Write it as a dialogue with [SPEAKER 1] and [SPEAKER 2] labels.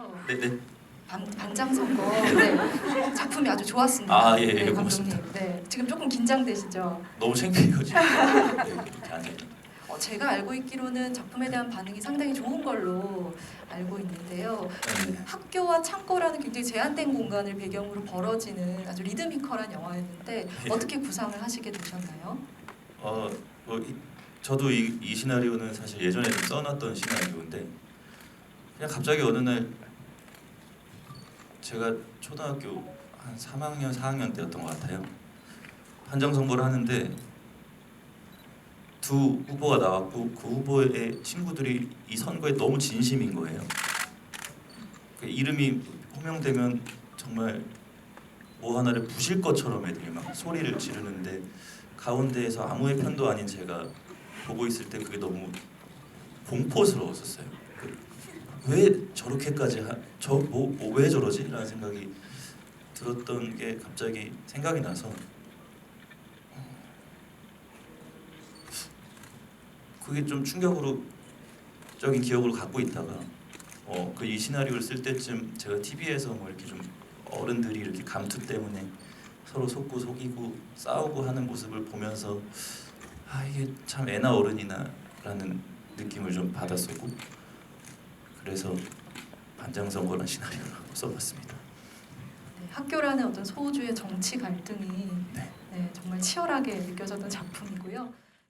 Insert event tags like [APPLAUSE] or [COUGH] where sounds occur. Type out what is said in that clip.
[SPEAKER 1] 있는데요.
[SPEAKER 2] 네네.
[SPEAKER 1] 반, 반장 선거 네. 작품이 아주 좋았습니다.
[SPEAKER 2] 아, 예, 예,
[SPEAKER 1] 네.
[SPEAKER 2] 고맙습니다.
[SPEAKER 1] 네, 지금 조금 긴장되시죠?
[SPEAKER 2] 너무 창피해요 지금. [LAUGHS] 네, 이렇게 안 해요.
[SPEAKER 1] 어, 제가 알고 있기로는 작품에 대한 반응이 상당히 좋은 걸로 알고 있는데요.
[SPEAKER 2] 네.
[SPEAKER 1] 학교와 창고라는 굉장히 제한된 공간을 배경으로 벌어지는 아주 리드미컬한 영화였는데
[SPEAKER 2] 예.
[SPEAKER 1] 어떻게 구상을 하시게 되셨나요?
[SPEAKER 2] 어, 뭐 이, 저도 이, 이 시나리오는 사실 예전에 좀 써놨던 시나리오인데 그냥 갑자기 어느 날 제가 초등학교 한 3학년, 4학년 때였던 것 같아요. 판정 선거를 하는데 두 후보가 나왔고 그 후보의 친구들이 이 선거에 너무 진심인 거예요. 그 이름이 호명되면 정말 뭐 하나를 부실 것처럼 애들이 막 소리를 지르는데 가운데에서 아무의 편도 아닌 제가 보고 있을 때 그게 너무 공포스러웠었어요. 그, 왜 저렇게까지 저뭐 왜 저러지? 라는 생각이 들었던 게 갑자기 생각이 나서 그게 좀 충격으로 적인 기억을 갖고 있다가 어, 그 이 시나리오를 쓸 때쯤 제가 TV에서 뭐 이렇게 좀 어른들이 이렇게 감투 때문에 서로 속고 속이고 싸우고 하는 모습을 보면서 아 이게 참 애나 어른이나라는 느낌을 좀 받았었고 그래서 반장 선거란 시나리오를 써봤습니다.
[SPEAKER 1] 네, 학교라는 어떤 소주의 정치 갈등이
[SPEAKER 2] 네.
[SPEAKER 1] 네, 정말 치열하게 느껴졌던 작품이고요.